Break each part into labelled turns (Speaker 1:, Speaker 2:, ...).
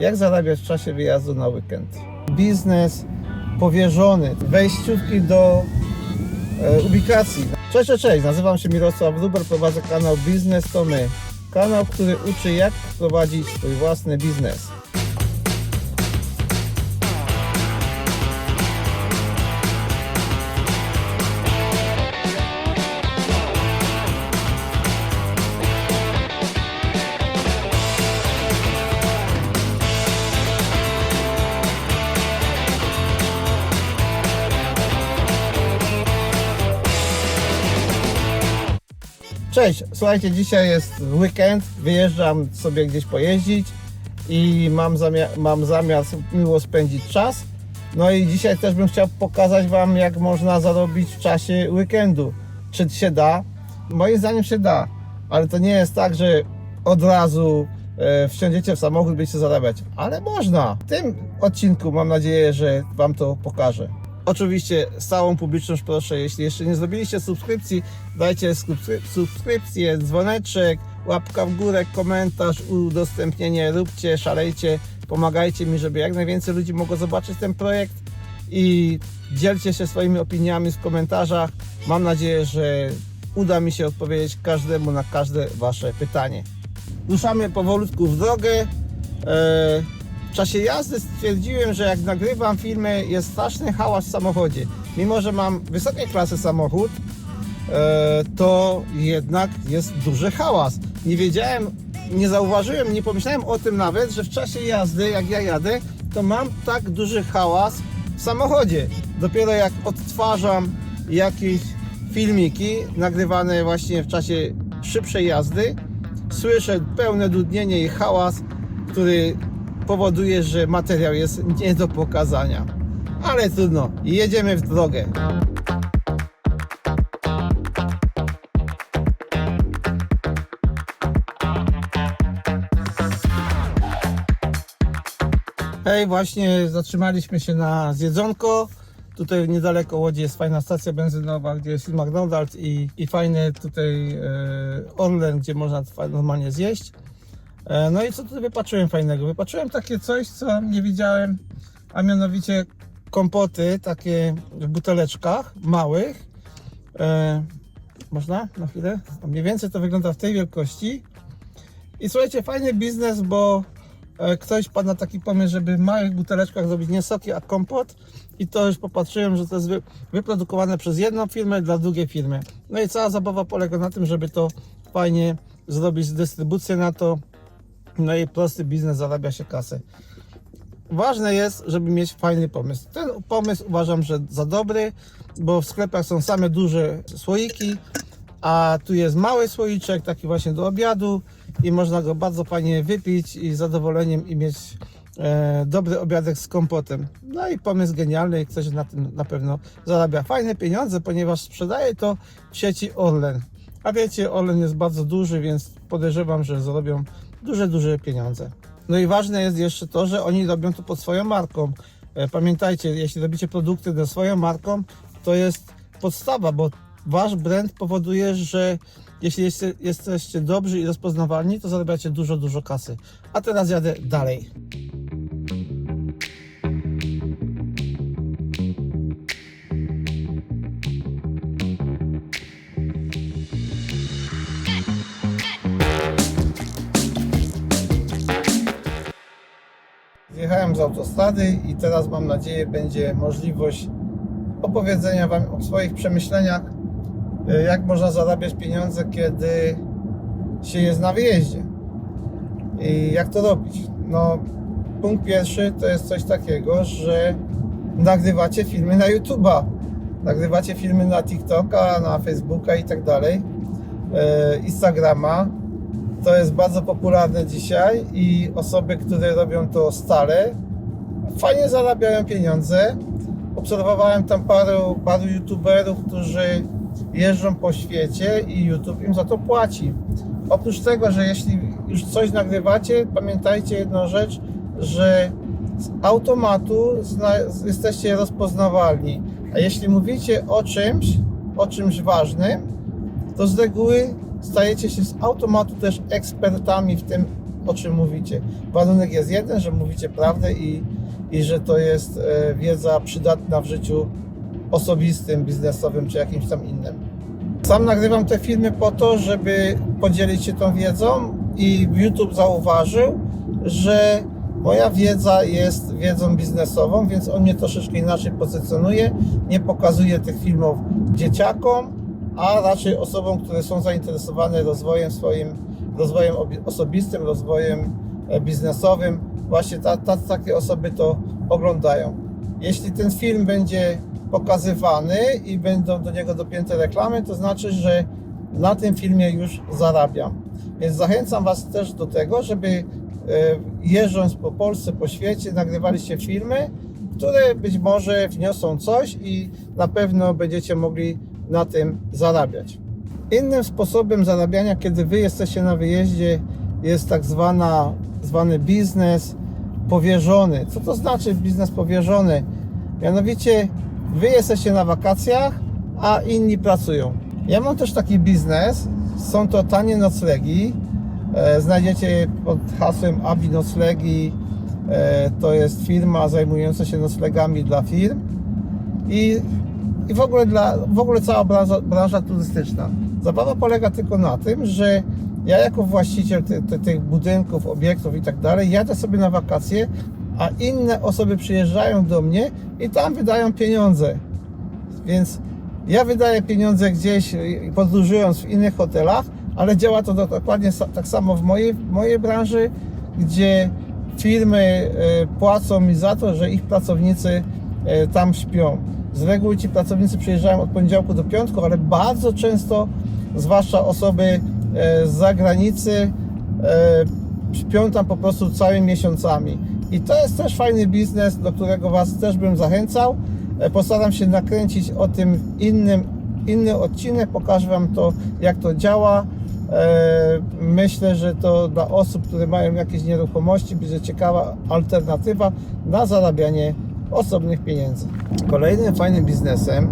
Speaker 1: jak zarabiać w czasie wyjazdu na weekend. Biznes powierzony, wejściówki do e, ubikacji. Cześć, cześć, cześć, nazywam się Mirosław Ruber, prowadzę kanał Biznes to My. Kanał, który uczy jak prowadzić swój własny biznes. Cześć, słuchajcie, dzisiaj jest weekend, wyjeżdżam sobie gdzieś pojeździć i mam zamiar, mam zamiar miło spędzić czas. No i dzisiaj też bym chciał pokazać Wam, jak można zarobić w czasie weekendu. Czy się da? Moim zdaniem się da, ale to nie jest tak, że od razu e, wsiądziecie w samochód, będziecie zarabiać, ale można. W tym odcinku mam nadzieję, że Wam to pokażę. Oczywiście z całą publiczność proszę, jeśli jeszcze nie zrobiliście subskrypcji, dajcie subskry- subskrypcję, dzwoneczek, łapka w górę, komentarz, udostępnienie, róbcie, szalejcie, pomagajcie mi, żeby jak najwięcej ludzi mogło zobaczyć ten projekt i dzielcie się swoimi opiniami w komentarzach. Mam nadzieję, że uda mi się odpowiedzieć każdemu na każde Wasze pytanie. Ruszamy powolutku w drogę. E, W czasie jazdy stwierdziłem, że jak nagrywam filmy, jest straszny hałas w samochodzie. Mimo, że mam wysokiej klasy samochód, e, to jednak jest duży hałas. Nie wiedziałem, nie zauważyłem, nie pomyślałem o tym nawet, że w czasie jazdy, jak ja jadę, to mam tak duży hałas w samochodzie. Dopiero jak odtwarzam jakieś filmiki nagrywane właśnie w czasie szybszej jazdy, słyszę pełne dudnienie i hałas, który powoduje, że materiał jest nie do pokazania. Ale trudno, jedziemy w drogę. Hej, właśnie zatrzymaliśmy się na zjedzonko. Tutaj niedaleko Łodzi jest fajna stacja benzynowa, gdzie jest McDonald's i, i fajny tutaj e, Orlen, gdzie można normalnie zjeść. E, no i co tutaj wypatrzyłem fajnego? Wypatrzyłem takie coś, co nie widziałem, a mianowicie kompoty, takie w buteleczkach małych. E, można na chwilę? Mniej więcej to wygląda w tej wielkości. I słuchajcie, fajny biznes, bo e, ktoś padł na taki pomysł, żeby w małych buteleczkach zrobić nie soki, a kompot. I to już popatrzyłem, że to jest wy, wyprodukowane przez jedną firmę dla drugiej firmy. No i cała zabawa polega na tym, żeby to fajnie zrobić dystrybucję na to. No i prosty biznes zarabia się kasę. Ważne jest, żeby mieć fajny pomysł. Ten pomysł uważam, że za dobry, bo w sklepach są same duże słoiki, a tu jest mały słoiczek, taki właśnie do obiadu i można go bardzo fajnie wypić i z zadowoleniem i mieć e, dobry obiadek z kompotem. No i pomysł genialny i ktoś na tym na pewno zarabia fajne pieniądze, ponieważ sprzedaje to w sieci Orlen. A wiecie, Orlen jest bardzo duży, więc podejrzewam, że zarobią duże, duże pieniądze. No i ważne jest jeszcze to, że oni robią to pod swoją marką. E, Pamiętajcie, jeśli robicie produkty ze swoją marką, to jest podstawa, bo wasz brand powoduje, że jeśli jeste- jesteście dobrzy i rozpoznawalni, to zarabiacie dużo, dużo kasy. A teraz jadę dalej. Autostrady i teraz mam nadzieję będzie możliwość opowiedzenia Wam o swoich przemyśleniach, y, jak można zarabiać pieniądze, kiedy się jest na wyjeździe. I jak to robić? No, punkt pierwszy to jest coś takiego, że nagrywacie filmy na YouTube'a, nagrywacie filmy na TikToka, na Facebooka i tak dalej, y, Instagrama. To jest bardzo popularne dzisiaj i osoby, które robią to stale, fajnie zarabiają pieniądze. Obserwowałem tam paru, paru youtuberów, którzy jeżdżą po świecie i YouTube im za to płaci. Oprócz tego, że jeśli już coś nagrywacie, pamiętajcie jedną rzecz, że z automatu jesteście rozpoznawalni. A jeśli mówicie o czymś, o czymś ważnym, to z reguły stajecie się z automatu też ekspertami w tym, o czym mówicie. Warunek jest jeden, że mówicie prawdę i, i że to jest e, wiedza przydatna w życiu osobistym, biznesowym czy jakimś tam innym. Sam nagrywam te filmy po to, żeby podzielić się tą wiedzą i YouTube zauważył, że moja wiedza jest wiedzą biznesową, więc on mnie troszeczkę inaczej pozycjonuje. Nie pokazuje tych filmów dzieciakom, a raczej osobom, które są zainteresowane rozwojem swoim, rozwojem obi- osobistym, rozwojem biznesowym. Właśnie ta, ta, takie osoby to oglądają. Jeśli ten film będzie pokazywany i będą do niego dopięte reklamy, to znaczy, że na tym filmie już zarabiam. Więc zachęcam Was też do tego, żeby e, jeżdżąc po Polsce, po świecie, nagrywaliście filmy, które być może wniosą coś i na pewno będziecie mogli na tym zarabiać. Innym sposobem zarabiania, kiedy Wy jesteście na wyjeździe, jest tak zwana, zwany biznes powierzony. Co to znaczy biznes powierzony? Mianowicie Wy jesteście na wakacjach, a inni pracują. Ja mam też taki biznes. Są to tanie noclegi. E, Znajdziecie pod hasłem Abi Noclegi. E, To jest firma zajmująca się noclegami dla firm i, i w, ogóle dla, w ogóle cała branża, branża turystyczna. Zabawa polega tylko na tym, że ja jako właściciel ty, ty, tych budynków, obiektów i tak dalej, jadę sobie na wakacje, a inne osoby przyjeżdżają do mnie i tam wydają pieniądze. Więc ja wydaję pieniądze gdzieś y, podróżując w innych hotelach, ale działa to do- dokładnie tak samo w mojej, mojej branży, gdzie firmy y, płacą mi za to, że ich pracownicy y, tam śpią. Z reguły ci pracownicy przyjeżdżają od poniedziałku do piątku, ale bardzo często, zwłaszcza osoby y, z zagranicy, y, śpią tam po prostu całymi miesiącami. I to jest też fajny biznes, do którego Was też bym zachęcał. E, Postaram się nakręcić o tym innym, inny odcinek, pokażę Wam to, jak to działa. E, Myślę, że to dla osób, które mają jakieś nieruchomości, będzie ciekawa alternatywa na zarabianie osobnych pieniędzy. Kolejnym fajnym biznesem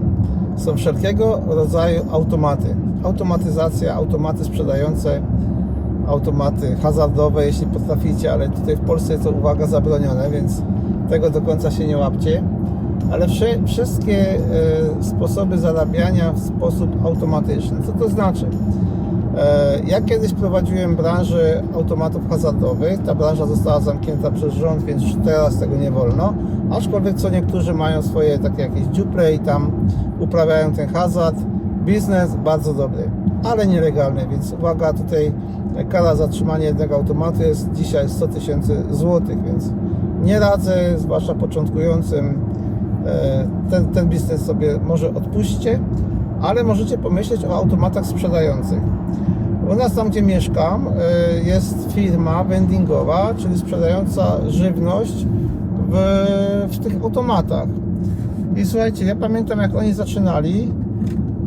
Speaker 1: są wszelkiego rodzaju automaty. Automatyzacja, automaty sprzedające automaty hazardowe, jeśli potraficie, ale tutaj w Polsce jest to uwaga zabronione, więc tego do końca się nie łapcie. Ale wszy- wszystkie e, sposoby zarabiania w sposób automatyczny. Co to znaczy? Ja kiedyś prowadziłem branżę automatów hazardowych. Ta branża została zamknięta przez rząd, więc już teraz tego nie wolno. Aczkolwiek co niektórzy mają swoje takie jakieś dziuple i tam uprawiają ten hazard. Biznes bardzo dobry, ale nielegalny, więc uwaga, tutaj kara za trzymanie jednego automatu jest dzisiaj 100 tysięcy złotych, więc nie radzę, zwłaszcza początkującym e, ten, ten biznes sobie może odpuśćcie, ale możecie pomyśleć o automatach sprzedających. U nas tam, gdzie mieszkam, e, jest firma vendingowa, czyli sprzedająca żywność w, w tych automatach. I słuchajcie, ja pamiętam jak oni zaczynali,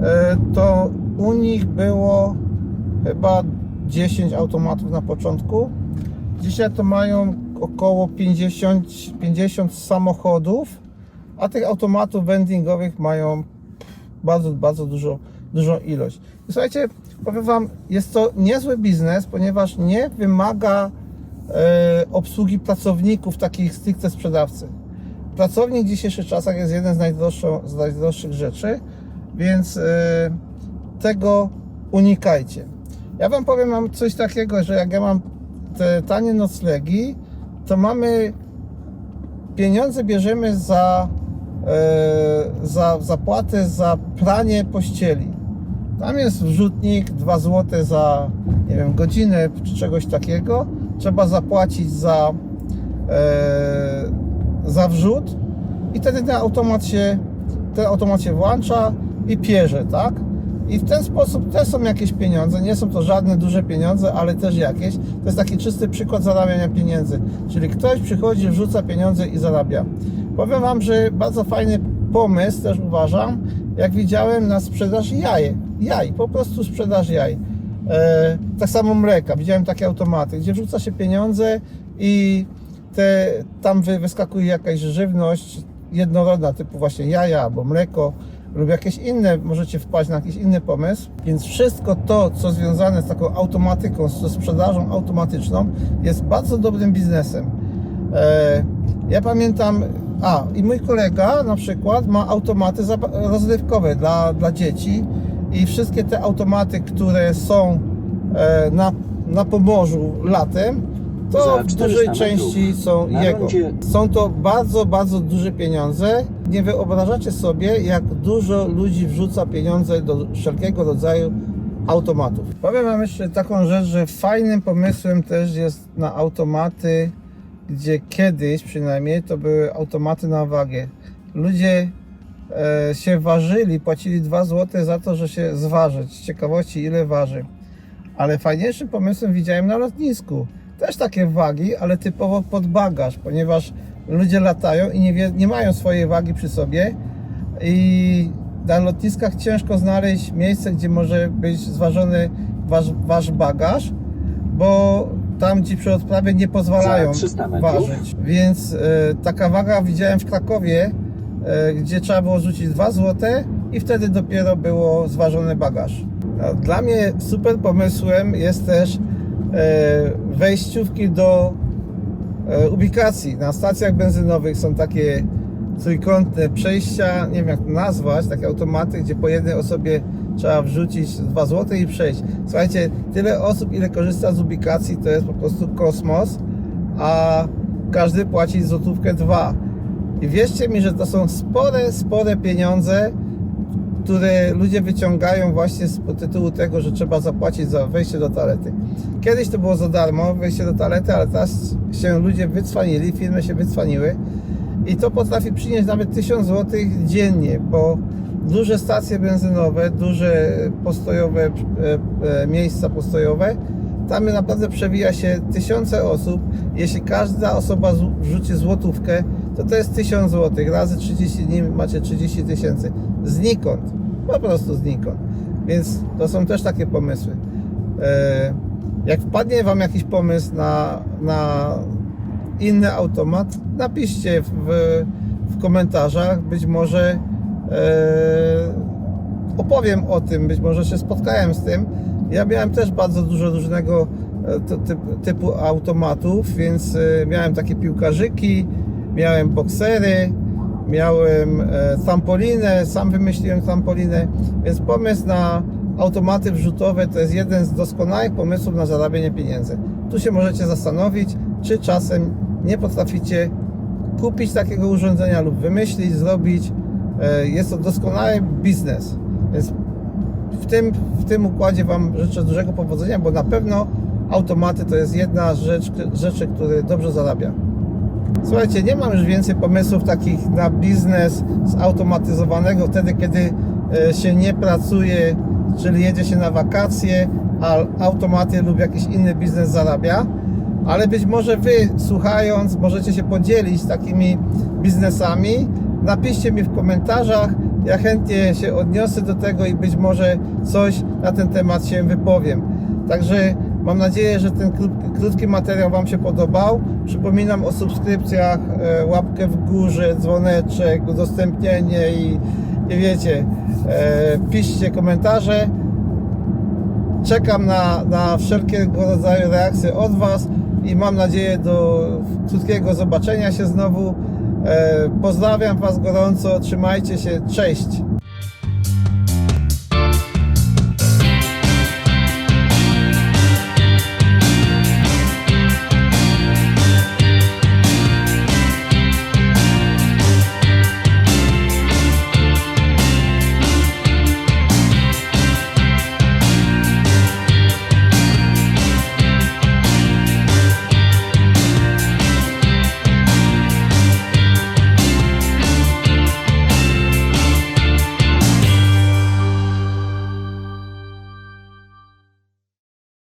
Speaker 1: e, to u nich było chyba 10 automatów na początku. Dzisiaj to mają około 50, 50 samochodów, a tych automatów vendingowych mają bardzo, bardzo dużo, dużą ilość. I słuchajcie, powiem Wam, jest to niezły biznes, ponieważ nie wymaga e, obsługi pracowników, takich stricte sprzedawcy. Pracownik w dzisiejszych czasach jest jeden z, najdroższych rzeczy, więc e, tego unikajcie. Ja Wam powiem, mam coś takiego, że jak ja mam te tanie noclegi, to mamy pieniądze bierzemy za, e, za zapłatę za pranie pościeli. Tam jest wrzutnik, 2 zł za nie wiem, godzinę czy czegoś takiego. Trzeba zapłacić za, e, za wrzut i wtedy ten automat się, ten automat się włącza i pierze, tak? I w ten sposób też są jakieś pieniądze. Nie są to żadne duże pieniądze, ale też jakieś. To jest taki czysty przykład zarabiania pieniędzy. Czyli ktoś przychodzi, wrzuca pieniądze i zarabia. Powiem Wam, że bardzo fajny pomysł też uważam, jak widziałem na sprzedaż jaj. Jaj, po prostu sprzedaż jaj. E, tak samo mleka. Widziałem takie automaty, gdzie wrzuca się pieniądze i te, tam wy, wyskakuje jakaś żywność jednorodna, typu właśnie jaja albo mleko, lub jakieś inne, możecie wpaść na jakiś inny pomysł. Więc wszystko to, co związane z taką automatyką, ze sprzedażą automatyczną, jest bardzo dobrym biznesem. E, ja pamiętam, a i mój kolega na przykład ma automaty rozrywkowe dla, dla dzieci i wszystkie te automaty, które są e, na, na Pomorzu latem, to w
Speaker 2: 400
Speaker 1: dużej części są jego. Są to bardzo, bardzo duże pieniądze. Nie wyobrażacie sobie, jak dużo ludzi wrzuca pieniądze do wszelkiego rodzaju automatów. Powiem Wam jeszcze taką rzecz, że fajnym pomysłem też jest na automaty, gdzie kiedyś przynajmniej to były automaty na wagę. Ludzie e, się ważyli, płacili 2 zł za to, że się zważyć. Z ciekawości ile waży. Ale fajniejszym pomysłem widziałem na lotnisku. Też takie wagi, ale typowo pod bagaż, ponieważ ludzie latają i nie, wie, nie mają swojej wagi przy sobie i na lotniskach ciężko znaleźć miejsce, gdzie może być zważony wasz, wasz bagaż, bo tam ci przy odprawie nie pozwalają
Speaker 2: Za 300 metrów.
Speaker 1: ważyć. Więc e, taka waga widziałem w Krakowie, e, gdzie trzeba było rzucić 2 zł i wtedy dopiero było zważony bagaż. A Dla mnie super pomysłem jest też e, wejściówki do e, ubikacji. Na stacjach benzynowych są takie trójkątne przejścia, nie wiem jak to nazwać, takie automaty, gdzie po jednej osobie trzeba wrzucić 2 zł i przejść. Słuchajcie, tyle osób, ile korzysta z ubikacji, to jest po prostu kosmos, a każdy płaci złotówkę dwa. I wierzcie mi, że to są spore, spore pieniądze, które ludzie wyciągają właśnie z tytułu tego, że trzeba zapłacić za wejście do toalety. Kiedyś to było za darmo wejście do toalety, ale teraz się ludzie wycwanili, firmy się wycwaniły i to potrafi przynieść nawet 1000 zł dziennie, bo duże stacje benzynowe, duże postojowe e, e, miejsca postojowe, tam naprawdę przewija się tysiące osób. Jeśli każda osoba wrzuci złotówkę, to to jest 1000 zł. Razy 30 dni macie 30 tysięcy. Znikąd. Po prostu znikąd. Więc to są też takie pomysły. E, Jak wpadnie Wam jakiś pomysł na, na inny automat, napiszcie w, w komentarzach. Być może opowiem o tym, być może się spotkałem z tym. Ja miałem też bardzo dużo różnego e, typu automatów, więc e, miałem takie piłkarzyki, miałem boksery, miałem e, trampolinę, sam wymyśliłem trampolinę, więc pomysł na automaty wrzutowe to jest jeden z doskonałych pomysłów na zarabianie pieniędzy. Tu się możecie zastanowić, czy czasem nie potraficie kupić takiego urządzenia lub wymyślić, zrobić. E, Jest to doskonały biznes, więc w tym, w tym układzie Wam życzę dużego powodzenia, bo na pewno automaty to jest jedna rzecz, rzeczy, które dobrze zarabia. Słuchajcie, nie mam już więcej pomysłów takich na biznes zautomatyzowanego wtedy, kiedy e, się nie pracuje, czyli jedzie się na wakacje, a automaty lub jakiś inny biznes zarabia. Ale być może Wy, słuchając, możecie się podzielić takimi biznesami. Napiszcie mi w komentarzach. Ja chętnie się odniosę do tego i być może coś na ten temat się wypowiem. Także mam nadzieję, że ten krótki, materiał Wam się podobał. Przypominam o subskrypcjach, e, łapkę w górze, dzwoneczek, udostępnienie i, i wiecie, e, piszcie komentarze. Czekam na, na wszelkiego rodzaju reakcje od Was i mam nadzieję do krótkiego zobaczenia się znowu. E, pozdrawiam Was gorąco, trzymajcie się, cześć!